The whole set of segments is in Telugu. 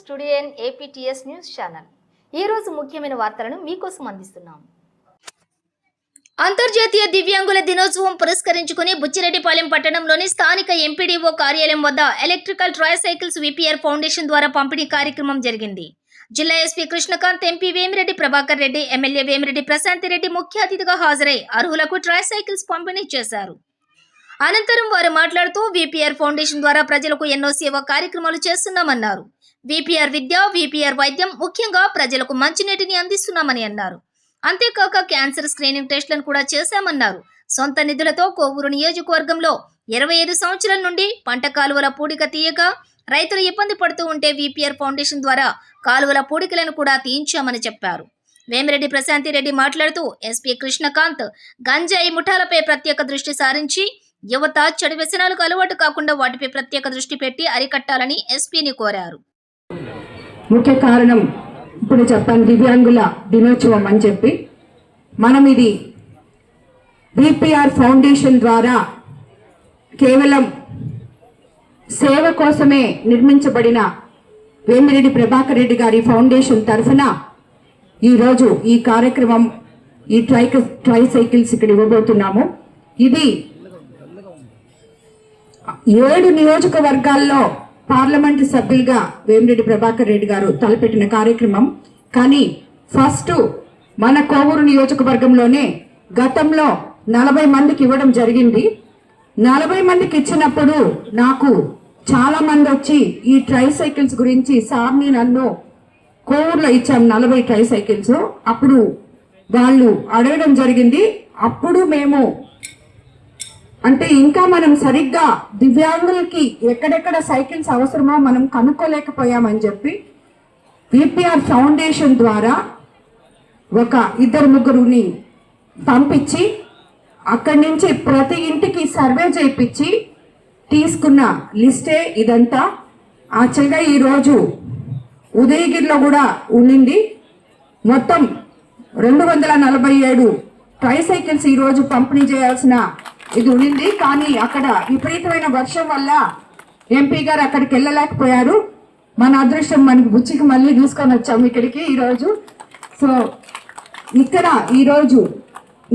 Studio in APTS news channel ఈ రోజు ముఖ్యమైన వార్తలను మీకోసం అందిస్తున్నాం. అంతర్జాతీయ దివ్యాంగుల దినోత్సవం పురస్కరించుకుని బుచ్చిరెడ్డిపాలెం పట్టణంలోని స్థానిక ఎంపీడీఓ కార్యాలయం వద్ద ఎలక్ట్రికల్ ట్రైసైకిల్స్ విపిఆర్ ఫౌండేషన్ ద్వారా పంపిణీ కార్యక్రమం జరిగింది. జిల్లా SP Krishnakant MP Vemireddy Prabhakar Reddy MLA Vemireddy Prashanth Reddy ముఖ్య అతిథిగా హాజరై అర్హులకు ట్రైసైకిల్స్ పంపిణీ చేశారు. అనంతరం వారు మాట్లాడుతూ విపిఆర్ ఫౌండేషన్ ద్వారా ప్రజలకు ఎన్నో సేవా కార్యక్రమాలు చేస్తున్నామన్నారు. విపిఆర్ విద్య విపిఆర్ వైద్యం ముఖ్యంగా ప్రజలకు మంచినీటిని అందిస్తున్నామని అన్నారు. అంతేకాక క్యాన్సర్ స్క్రీనింగ్ టెస్టులను కూడా చేశామన్నారు. సొంత నిధులతో కోవూరు నియోజకవర్గంలో ఇరవై ఐదు సంవత్సరాల నుండి పంట కాలువల పూడిక తీయక రైతులు ఇబ్బంది పడుతూ ఉంటే విపిఆర్ ఫౌండేషన్ ద్వారా కాలువల పూడికలను కూడా తీయించామని చెప్పారు. వేమిరెడ్డి ప్రశాంతి రెడ్డి మాట్లాడుతూ ఎస్పీ కృష్ణకాంత్ గంజాయి ముఠాలపై ప్రత్యేక దృష్టి సారించి యువత చెడు వ్యసనాలకు అలవాటు కాకుండా వాటిపై ప్రత్యేక దృష్టి పెట్టి అరికట్టాలని ఎస్పీని కోరారు. ముఖ్య కారణం ఇప్పుడు చెప్పాను దివ్యాంగుల దినోత్సవం అని చెప్పి. మనం ఇది బీపీఆర్ ఫౌండేషన్ ద్వారా కేవలం సేవ కోసమే నిర్మించబడిన వేమిరెడ్డి ప్రభాకర్ రెడ్డి గారి ఫౌండేషన్ తరఫున ఈరోజు ఈ కార్యక్రమం ఈ ట్రై ట్రై సైకిల్స్ ఇక్కడ ఇవ్వబోతున్నాము. ఇది ఏడు నియోజకవర్గాల్లో పార్లమెంటు సభ్యులుగా వేమిరెడ్డి ప్రభాకర్ రెడ్డి గారు తలపెట్టిన కార్యక్రమం. కానీ ఫస్ట్ మన కోవూరు నియోజకవర్గంలోనే గతంలో నలభై మందికి ఇవ్వడం జరిగింది. నలభై మందికి ఇచ్చినప్పుడు నాకు చాలా మంది వచ్చి ఈ ట్రై సైకిల్స్ గురించి సార్ని నన్ను కోవూరులో ఇచ్చాం నలభై ట్రై సైకిల్స్ అప్పుడు వాళ్ళు అడగడం జరిగింది. అప్పుడు మేము అంటే ఇంకా మనం సరిగ్గా దివ్యాంగులకి ఎక్కడెక్కడ సైకిల్స్ అవసరమో మనం కనుక్కోలేకపోయామని చెప్పి విపిఆర్ ఫౌండేషన్ ద్వారా ఒక ఇద్దరు ముగ్గురుని పంపించి అక్కడి నుంచి ప్రతి ఇంటికి సర్వే చేయించి తీసుకున్న లిస్టే ఇదంతా. యాక్చువల్గా ఈరోజు ఉదయగిరిలో కూడా ఉండింది. మొత్తం రెండు వందల నలభై ఏడు ట్రైసైకిల్స్ ఈరోజు పంపిణీ చేయాల్సిన ఇది ఉండింది కానీ అక్కడ విపరీతమైన వర్షం వల్ల ఎంపీ గారు అక్కడికి వెళ్ళలేకపోయారు. మన అదృష్టం మనకి బుచ్చికి మళ్ళీ తీసుకొని వచ్చాము ఇక్కడికి ఈరోజు. సో ఇక్కడ ఈరోజు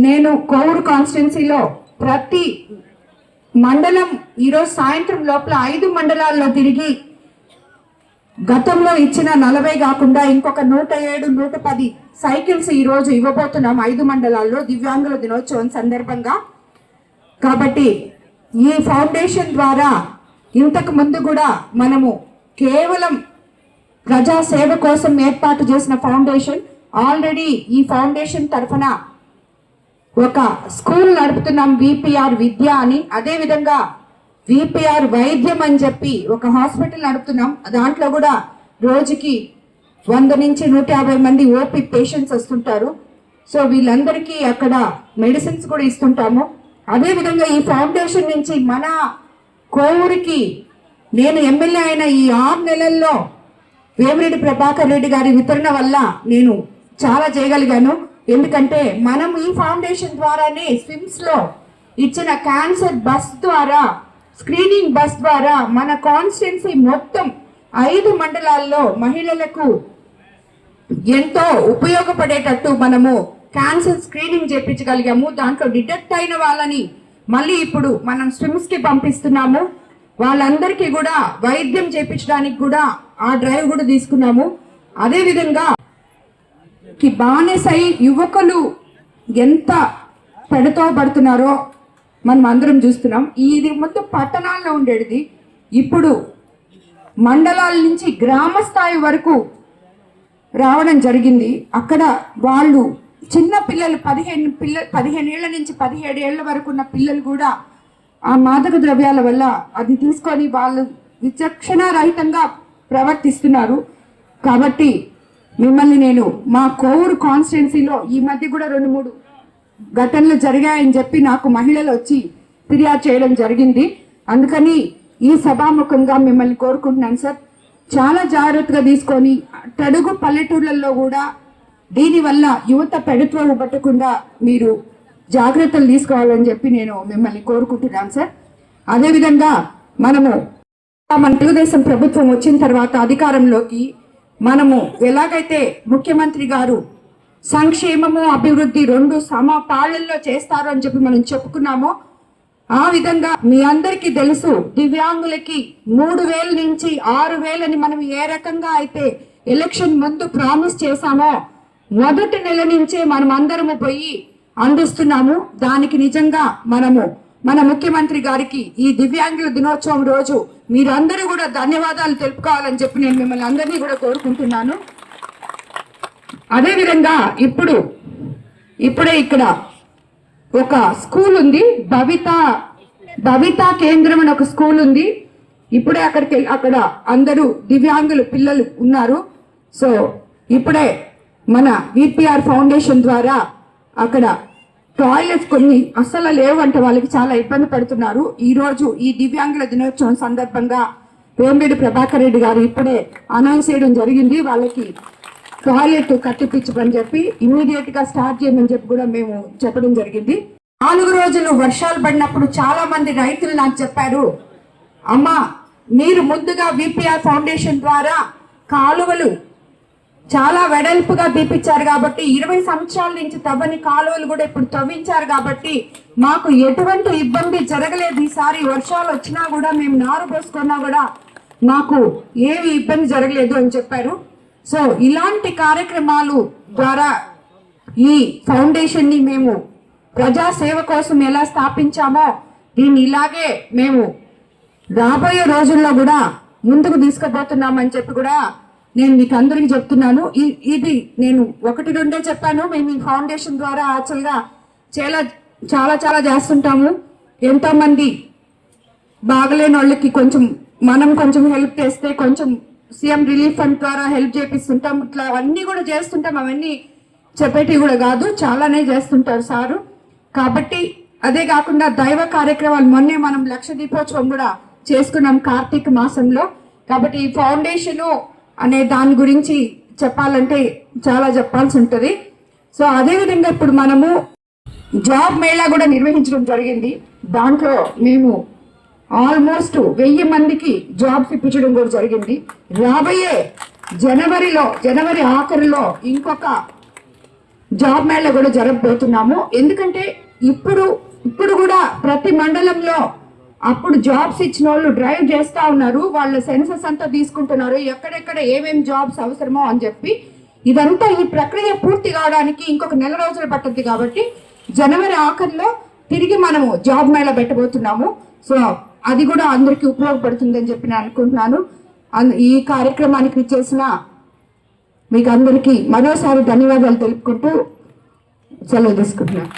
నేను కోవూరు కాన్స్టిట్యున్సీలో ప్రతి మండలం ఈరోజు సాయంత్రం లోపల ఐదు మండలాల్లో తిరిగి గతంలో ఇచ్చిన నలభై కాకుండా ఇంకొక నూట ఏడు నూట పది సైకిల్స్ ఈరోజు ఇవ్వబోతున్నాం ఐదు మండలాల్లో. దివ్యాంగుల దినోత్సవం సందర్భంగా కాబట్టి ఈ ఫౌండేషన్ ద్వారా ఇంతకు ముందు కూడా మనము కేవలం ప్రజాసేవ కోసం ఏర్పాటు చేసిన ఫౌండేషన్ ఆల్రెడీ ఈ ఫౌండేషన్ తరఫున ఒక స్కూల్ నడుపుతున్నాం విపిఆర్ విద్య అని. అదేవిధంగా విపిఆర్ వైద్యం అని చెప్పి ఒక హాస్పిటల్ నడుపుతున్నాం. దాంట్లో కూడా రోజుకి వంద నుంచి నూట యాభై మంది ఓపీ పేషెంట్స్ వస్తుంటారు. సో వీళ్ళందరికీ అక్కడ మెడిసిన్స్ కూడా ఇస్తుంటాము. అదే విధంగా ఈ ఫౌండేషన్ నుంచి మన కోవూరికి నేను ఎమ్మెల్యే అయిన ఈ ఆరు నెలల్లో వేమిరెడ్డి ప్రభాకర్ రెడ్డి గారి వితరణ వల్ల నేను చాలా చేయగలిగాను. ఎందుకంటే మనం ఈ ఫౌండేషన్ ద్వారానే స్విమ్స్లో ఇచ్చిన క్యాన్సర్ బస్ ద్వారా స్క్రీనింగ్ బస్ ద్వారా మన కాన్స్టిట్యున్సీ మొత్తం ఐదు మండలాల్లో మహిళలకు ఎంతో ఉపయోగపడేటట్టు మనము క్యాన్సర్ స్క్రీనింగ్ చేయించగలిగాము దాంట్లో డిటెక్ట్ అయిన వాళ్ళని మళ్ళీ ఇప్పుడు మనం స్విమ్స్కి పంపిస్తున్నాము. వాళ్ళందరికీ కూడా వైద్యం చేయించడానికి కూడా ఆ డ్రైవ్ కూడా తీసుకున్నాము. అదే విధంగా కి బానిసై యువకులు ఎంత పెడతో పడుతున్నారో మనం అందరం చూస్తున్నాం. ఇది మొత్తం పట్టణాల్లో ఉండేది. ఇప్పుడు మండలాల నుంచి గ్రామ స్థాయి వరకు రావడం జరిగింది. అక్కడ వాళ్ళు చిన్న పిల్లలు పదిహేను పిల్ల పదిహేను ఏళ్ళ నుంచి పదిహేడు ఏళ్ళ వరకు ఉన్న పిల్లలు కూడా ఆ మాదక ద్రవ్యాల వల్ల అది తీసుకొని వాళ్ళు విచక్షణ రహితంగా ప్రవర్తిస్తున్నారు. కాబట్టి మిమ్మల్ని నేను మా కోవూరు కాన్స్టిట్యున్సీలో ఈ మధ్య కూడా రెండు మూడు ఘటనలు జరిగాయని చెప్పి నాకు మహిళలు వచ్చి ఫిర్యాదు చేయడం జరిగింది. అందుకని ఈ సభాముఖంగా మిమ్మల్ని కోరుకుంటున్నాను సార్. చాలా జాగ్రత్తగా తీసుకొని తడుగు పల్లెటూర్లలో కూడా దీనివల్ల యువత పెడత్వం పట్టకుండా మీరు జాగ్రత్తలు తీసుకోవాలని చెప్పి నేను మిమ్మల్ని కోరుకుంటున్నాను సార్. అదేవిధంగా మనము మన తెలుగుదేశం ప్రభుత్వం వచ్చిన తర్వాత అధికారంలోకి మనము ఎలాగైతే ముఖ్యమంత్రి గారు సంక్షేమము అభివృద్ధి రెండు సమపాళ్ళల్లో చేస్తారు అని చెప్పి మనం చెప్పుకున్నామో ఆ విధంగా మీ అందరికీ తెలుసు దివ్యాంగులకి మూడు వేల నుంచి ఆరు వేలని మనం ఏ రకంగా అయితే ఎలక్షన్ ముందు ప్రామిస్ చేశామో మొదటి నెల నుంచే మనం అందరము పోయి అందిస్తున్నాము. దానికి నిజంగా మనము మన ముఖ్యమంత్రి గారికి ఈ దివ్యాంగుల దినోత్సవం రోజు మీరందరూ కూడా ధన్యవాదాలు తెలుపుకోవాలని చెప్పి నేను మిమ్మల్ని అందరినీ కూడా కోరుకుంటున్నాను. అదేవిధంగా ఇప్పుడు ఇప్పుడే ఇక్కడ ఒక స్కూల్ ఉంది. భవిత భవిత కేంద్రం అని ఒక స్కూల్ ఉంది. ఇప్పుడే అక్కడికి వెళ్ళి అక్కడ అందరూ దివ్యాంగులు పిల్లలు ఉన్నారు. సో ఇప్పుడే మన విపిఆర్ ఫౌండేషన్ ద్వారా అక్కడ టాయిలెట్స్ కొన్ని అస్సలు లేవంటే వాళ్ళకి చాలా ఇబ్బంది పడుతున్నారు. ఈరోజు ఈ దివ్యాంగుల దినోత్సవం సందర్భంగా వేమిరెడ్డి ప్రభాకర్ రెడ్డి గారు ఇప్పుడే అనౌన్స్ చేయడం జరిగింది. వాళ్ళకి టాయిలెట్ కట్టిపించమని చెప్పి ఇమీడియట్గా స్టార్ట్ చేయమని చెప్పి కూడా మేము చెప్పడం జరిగింది. నాలుగు రోజులు వర్షాలు పడినప్పుడు చాలా మంది రైతులు నాకు చెప్పారు అమ్మా మీరు ముందుగా విపిఆర్ ఫౌండేషన్ ద్వారా కాలువలు చాలా వెడల్పుగా తీపిచ్చారు కాబట్టి ఇరవై సంవత్సరాల నుంచి తవ్వని కాలువలు కూడా ఇప్పుడు తవ్వించారు కాబట్టి మాకు ఎటువంటి ఇబ్బంది జరగలేదు. ఈసారి వర్షాలు వచ్చినా కూడా మేము నారు పోసుకున్నా కూడా మాకు ఏమి ఇబ్బంది జరగలేదు అని చెప్పారు. సో ఇలాంటి కార్యక్రమాలు ద్వారా ఈ ఫౌండేషన్ని మేము ప్రజాసేవ కోసం ఎలా స్థాపించామో దీన్ని ఇలాగే మేము రాబోయే రోజుల్లో కూడా ముందుకు తీసుకుపోతున్నామని చెప్పి కూడా నేను మీకు అందరికి చెప్తున్నాను. ఇ- ఇది నేను ఒకటి రెండే చెప్పాను. మేము ఈ ఫౌండేషన్ ద్వారా యాక్చువల్గా చాలా చాలా చాలా చేస్తుంటాము. ఎంతోమంది బాగలేని వాళ్ళకి కొంచెం మనం కొంచెం హెల్ప్ చేస్తే కొంచెం సీఎం రిలీఫ్ ఫండ్ ద్వారా హెల్ప్ చేపిస్తుంటాం. ఇట్లా అవన్నీ కూడా చేస్తుంటాం. అవన్నీ చెప్పేటివి కూడా కాదు. చాలానే చేస్తుంటారు సారు. కాబట్టి అదే కాకుండా దైవ కార్యక్రమాలు మొన్నే మనం లక్ష దీపోత్సవం కూడా చేసుకున్నాం కార్తీక మాసంలో. కాబట్టి ఈ ఫౌండేషను అనే దాని గురించి చెప్పాలంటే చాలా చెప్పాల్సి ఉంటుంది. సో అదేవిధంగా ఇప్పుడు మనము జాబ్ మేళా కూడా నిర్వహించడం జరిగింది. దాంట్లో మేము ఆల్మోస్ట్ వెయ్యి మందికి జాబ్స్ ఇప్పించడం కూడా జరిగింది. రాబోయే జనవరిలో జనవరి ఆఖరిలో ఇంకొక జాబ్ మేళ కూడా జరగబోతున్నాము. ఎందుకంటే ఇప్పుడు ఇప్పుడు కూడా ప్రతి మండలంలో అప్పుడు జాబ్స్ ఇచ్చిన వాళ్ళు డ్రైవ్ చేస్తా ఉన్నారు. వాళ్ళ సెన్సెస్ అంతా తీసుకుంటున్నారు. ఎక్కడెక్కడ ఏమేమి జాబ్స్ అవసరమో అని చెప్పి ఇదంతా ఈ ప్రక్రియ పూర్తి కావడానికి ఇంకొక నెల రోజులు పట్టద్ది కాబట్టి జనవరి ఆఖరిలో తిరిగి మనము జాబ్ మేళ పెట్టబోతున్నాము. సో అది కూడా అందరికీ ఉపయోగపడుతుందని చెప్పి నేను అనుకుంటున్నాను. ఈ కార్యక్రమానికి చేసిన మీకు అందరికీ మరోసారి ధన్యవాదాలు తెలుపుకుంటూ సెలవు తీసుకుంటున్నాను.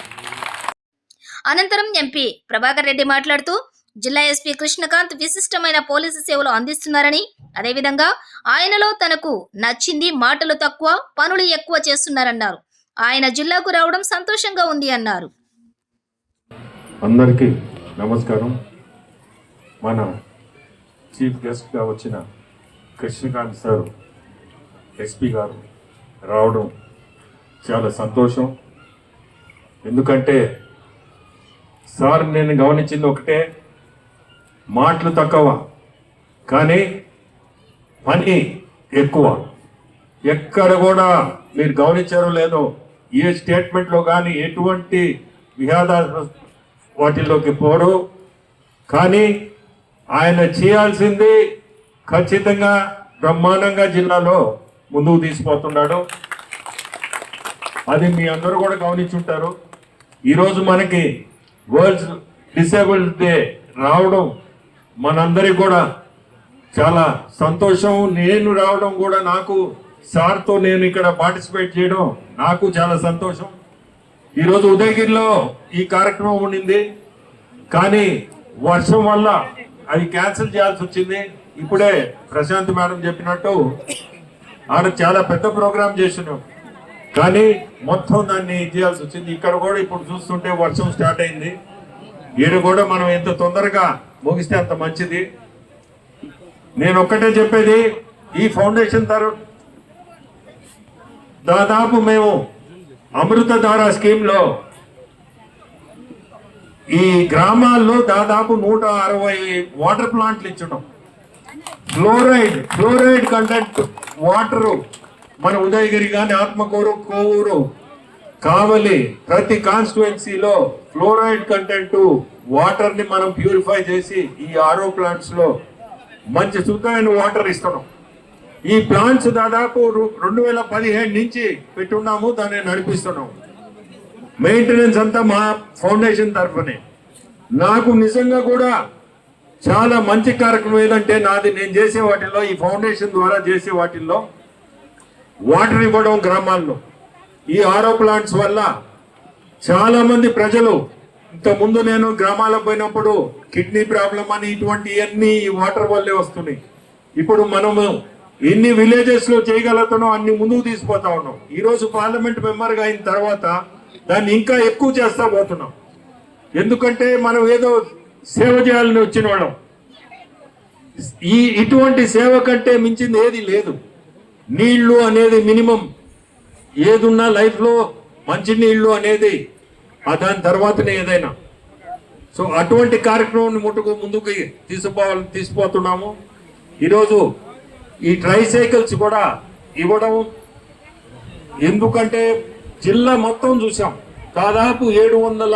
అనంతరం ఎంపీ ప్రభాకర్ రెడ్డి మాట్లాడుతూ జిల్లా ఎస్పీ కృష్ణకాంత్ విశిష్టమైన పోలీసు సేవలు అందిస్తున్నారని అదేవిధంగా ఆయనలో తనకు నచ్చింది మాటలు తక్కువ పనులు ఎక్కువ చేస్తున్నారన్నారు. ఆయన జిల్లాకు రావడం సంతోషంగా ఉంది అన్నారు. అందరికీ నమస్కారం. మన చీఫ్ గెస్ట్గా వచ్చిన కృష్ణకాంత్ సార్ ఎస్పీ గారు రావడం చాలా సంతోషం. ఎందుకంటే సార్ నేను గమనించింది ఒకటే మాటలు తక్కువ కానీ పని ఎక్కువ. ఎక్కడ కూడా మీరు గమనించారో లేదో ఏ స్టేట్మెంట్లో కానీ ఎటువంటి విహాద వాటిల్లోకి పోరు. కానీ ఆయన చేయాల్సింది ఖచ్చితంగా బ్రహ్మాండంగా జిల్లాలో ముందుకు తీసుకుపోతున్నాడు. అది మీ అందరూ కూడా గమనించుంటారు. ఈరోజు మనకి వరల్డ్ డిసేబుల్డ్ డే రావడం మనందరికి కూడా చాలా సంతోషం. నేను రావడం కూడా నాకు సార్తో నేను ఇక్కడ పార్టిసిపేట్ చేయడం నాకు చాలా సంతోషం. ఈరోజు ఉదయగిరిలో ఈ కార్యక్రమం ఉండింది. కానీ వర్షం వల్ల అది క్యాన్సిల్ చేయాల్సి వచ్చింది. ఇప్పుడే ప్రశాంత్ మేడం చెప్పినట్టు ఆడ చాలా పెద్ద ప్రోగ్రాం చేసినాం. కానీ మొత్తం దాన్ని చేయాల్సి వచ్చింది. ఇక్కడ కూడా ఇప్పుడు చూస్తుంటే వర్షం స్టార్ట్ అయింది. ఈడ కూడా మనం ఎంత తొందరగా ముగిస్తే అంత మంచిది. నేను ఒక్కటే చెప్పేది ఈ ఫౌండేషన్ తర దాదాపు మేము అమృతధార స్కీమ్లో ఈ గ్రామాల్లో దాదాపు నూట అరవై వాటర్ ప్లాంట్లు ఇచ్చడం ఫ్లోరైడ్ ఫ్లోరైడ్ కంటెంట్ వాటరు మన ఉదయగిరి కానీ ఆత్మకూరు కోవూరు కావలి ప్రతి కాన్స్టిట్యుయెన్సీలో క్లోరైడ్ కంటెంట్ వాటర్ని మనం ప్యూరిఫై చేసి ఈ ఆరో ప్లాంట్స్లో మంచి శుద్ధమైన వాటర్ ఇస్తున్నాం. ఈ ప్లాంట్స్ దాదాపు రెండు వేల పదిహేడు నుంచి పెట్టున్నాము దాన్ని నడిపిస్తున్నాం మెయింటెనెన్స్ అంతా మా ఫౌండేషన్ తరఫునే. నాకు నిజంగా కూడా చాలా మంచి కార్యక్రమం ఏదంటే నాది నేను చేసే వాటిల్లో ఈ ఫౌండేషన్ ద్వారా చేసే వాటిల్లో వాటర్ ఇవ్వడం గ్రామాల్లో. ఈ ఆరో ప్లాంట్స్ వల్ల చాలా మంది ప్రజలు ఇంత ముందు నేను గ్రామాలకు పోయినప్పుడు కిడ్నీ ప్రాబ్లం అని ఇటువంటి అన్ని ఈ వాటర్ వల్లే వస్తున్నాయి. ఇప్పుడు మనము ఎన్ని విలేజెస్లో చేయగలుగుతున్నాం అన్ని ముందుకు తీసుకుపోతా ఉన్నాం. ఈ రోజు పార్లమెంట్ మెంబర్గా అయిన తర్వాత దాన్ని ఇంకా ఎక్కువ చేస్తా పోతున్నాం. ఎందుకంటే మనం ఏదో సేవ చేయాలని వచ్చిన వాళ్ళం. ఈ ఇటువంటి సేవ కంటే మించింది ఏది లేదు. నీళ్ళు అనేది మినిమం. ఏదున్నా లైఫ్ మంచినీళ్ళు అనేది దాని తర్వాతనే ఏదైనా. సో అటువంటి కార్యక్రమం ముట్టుకు ముందుకు తీసుకుపోవాలి తీసుకుపోతున్నాము. ఈరోజు ఈ ట్రై సైకిల్స్ కూడా ఇవ్వడం ఎందుకంటే జిల్లా మొత్తం చూసాం. దాదాపు ఏడు వందల